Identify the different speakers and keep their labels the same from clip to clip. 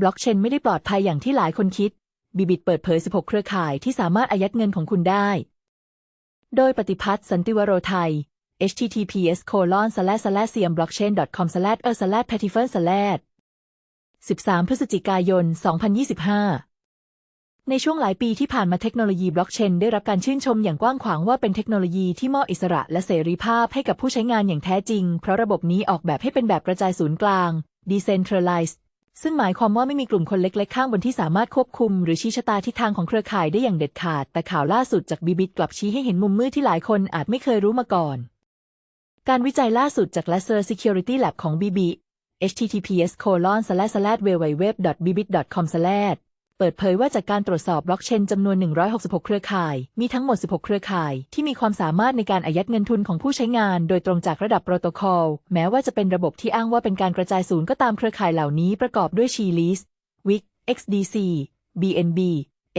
Speaker 1: บล็อกเชนไม่ได้ปลอดภัยอย่างที่หลายคนคิด บิบิตเปิดเผย 16 เครือข่ายที่สามารถอายัดเงินของคุณได้ โดยปฏิพัฒน์สันติวโรไทย https colon slash slash siam blockchain com slash er slash p a t i f e r slash 13 พฤศจิกายน 2025 ในช่วงหลายปีที่ผ่านมาเทคโนโลยีบล็อกเชนได้รับการชื่นชมอย่างกว้างขวางว่าเป็นเทคโนโลยีที่มอบอิสระและเสรีภาพให้กับผู้ใช้งานอย่างแท้จริง เพราะระบบนี้ออกแบบให้เป็นแบบกระจายศูนย์กลาง decentralized ซึ่งหมายความว่าไม่มีกลุ่มคนเล็ก ๆ ข้างบนที่สามารถควบคุม หรือชี้ชะตาทิศทางของเครือข่ายได้อย่างเด็ดขาด แต่ข่าวล่าสุดจากบีบิดกลับชี้ให้เห็นมุมมืดที่หลายคนอาจไม่เคยรู้มาก่อน การวิจัยล่าสุดจาก Laser Security Lab ของ BB https colon slash slash www.bibit.com slash เปิดเผยว่าจากการตรวจสอบบล็อกเชนจำนวน 166 เครือข่าย มีทั้งหมด 16 เครือข่าย ที่มีความสามารถในการอายัดเงินทุนของผู้ใช้งาน โดยตรงจากระดับโปรโตคอล แม้ว่าจะเป็นระบบที่อ้างว่าเป็นการกระจายศูนย์ก็ตามเครือข่ายเหล่านี้ประกอบด้วย Chi List Wick XDC BNB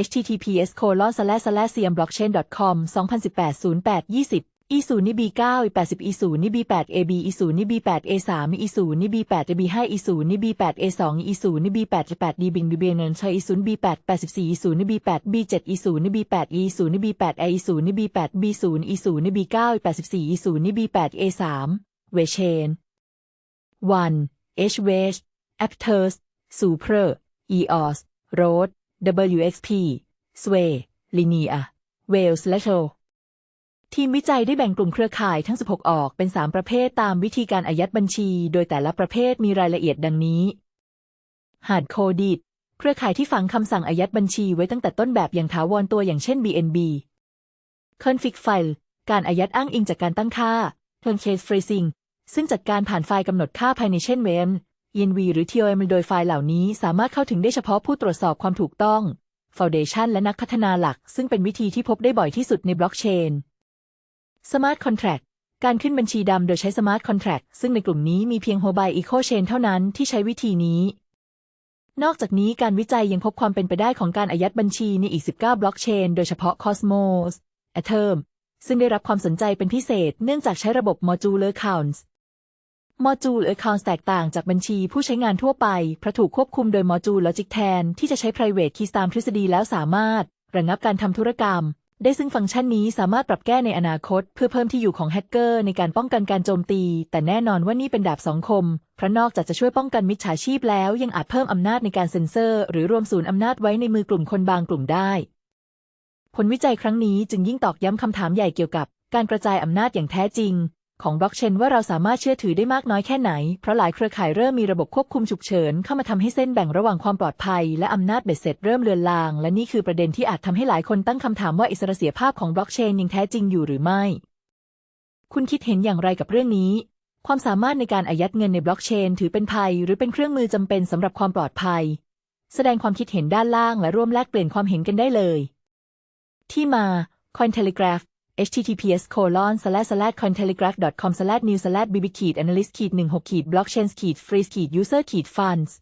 Speaker 1: https colon slash slash siamblockchain com 2018 08 20 อีศูนย์นิบีเก้าอีแปดสิบอีศูนย์นิบีแปดเอบีอีศูนย์นิบีแปดเอสามอีศูนย์นิบีแปดเอบีห้าอีศูนย์นิบีแปดเอสองอีศูนย์นิบีแปดแปดดีบิงบีเบนเนนชอีศูนย์บีแปดแปดสิบสี่อีศูนย์นิบีแปดบีเจ็ดอีศูนย์นิบีแปดอีศูนย์นิบีแปดเออีศูนย์นิบีแปดบีศูนย์อีศูนย์นิบีเก้าแปดสิบสี่อีศูนย์นิบีแปดเอสามเวเชนวันเอชเวชแอปเทอร์สซูเพอร์อีออสโรด WXP สเวลิเนียเวลส์และโช ทีมวิจัยได้แบ่งกลุ่มเครือข่ายทั้ง 16 ออกเป็น 3 ประเภทตามวิธีการอายัดบัญชี โดยแต่ละประเภทมีรายละเอียดดังนี้ Hard Coded เครือข่ายที่ฝังคำสั่งอายัดบัญชีไว้ตั้งแต่ต้นแบบอย่างถาวรตัวอย่างเช่น BNB Config File การอายัดอ้างอิงจากการตั้งค่า Truncate Phrasing ซึ่งจัดการผ่านไฟล์กำหนดค่าภายในเช่น VM ENV หรือ TOM โดยไฟล์เหล่านี้สามารถเข้าถึงได้เฉพาะผู้ตรวจสอบความถูกต้อง Foundation และนักพัฒนาหลัก ซึ่งเป็นวิธีที่พบได้บ่อยที่สุดในบล็อกเชน Smart Contract การขึ้นบัญชีดำโดยใช้ Smart Contract ซึ่งในกลุ่มนี้มีเพียง Hobby Eco Chain เท่านั้นที่ใช้วิธีนี้ นอกจากนี้การวิจัยยังพบความเป็นไปได้ของการอายัดบัญชีในอีก 19 บล็อกเชนโดยเฉพาะ Cosmos Atom ซึ่งได้รับความสนใจเป็นพิเศษเนื่องจากใช้ระบบ Modular Accounts โมจูล Accounts แตกต่างจากบัญชีผู้ใช้งานทั่วไปเพราะถูกควบคุมโดยโมจูล Logic แทนที่จะใช้ Private Keys ตามทฤษฎีแล้วสามารถระงับการทำธุรกรรม ได้ซึ่งฟังก์ชันนี้สามารถปรับแก้ในอนาคต เพื่อเพิ่มที่อยู่ของแฮกเกอร์ในการป้องกันการโจมตี แต่แน่นอนว่านี่เป็นดาบสองคม เพราะนอกจากจะช่วยป้องกันมิจฉาชีพแล้ว ยังอาจเพิ่มอำนาจในการเซ็นเซอร์ หรือรวมศูนย์อำนาจไว้ในมือกลุ่มคนบางกลุ่มได้ ผลวิจัยครั้งนี้จึงยิ่งตอกย้ำคำถามใหญ่เกี่ยวกับ การกระจายอำนาจอย่างแท้จริง ของบล็อกเชนว่าเราสามารถเชื่อถือได้มากน้อยแค่ไหน เพราะหลายเครือข่ายเริ่มมีระบบควบคุมฉุกเฉิน เข้ามาทำให้เส้นแบ่งระหว่างความปลอดภัย และอำนาจเบ็ดเสร็จเริ่มเลือนลาง และนี่คือประเด็นที่อาจทำให้หลายคนตั้งคำถามว่าอิสระเสรีภาพของบล็อกเชนยังแท้จริงอยู่หรือไม่ คุณคิดเห็นอย่างไรกับเรื่องนี้ ความสามารถในการอายัดเงินในบล็อกเชน ถือเป็นภัย หรือเป็นเครื่องมือจำเป็นสำหรับความปลอดภัย แสดงความคิดเห็นด้านล่างและร่วมแลกเปลี่ยนความเห็นกันได้เลย ที่มา Cointelegraph https colon slash slash cointelegraph com slash news slash bb 1 analyst 1 6 blockchain free user funds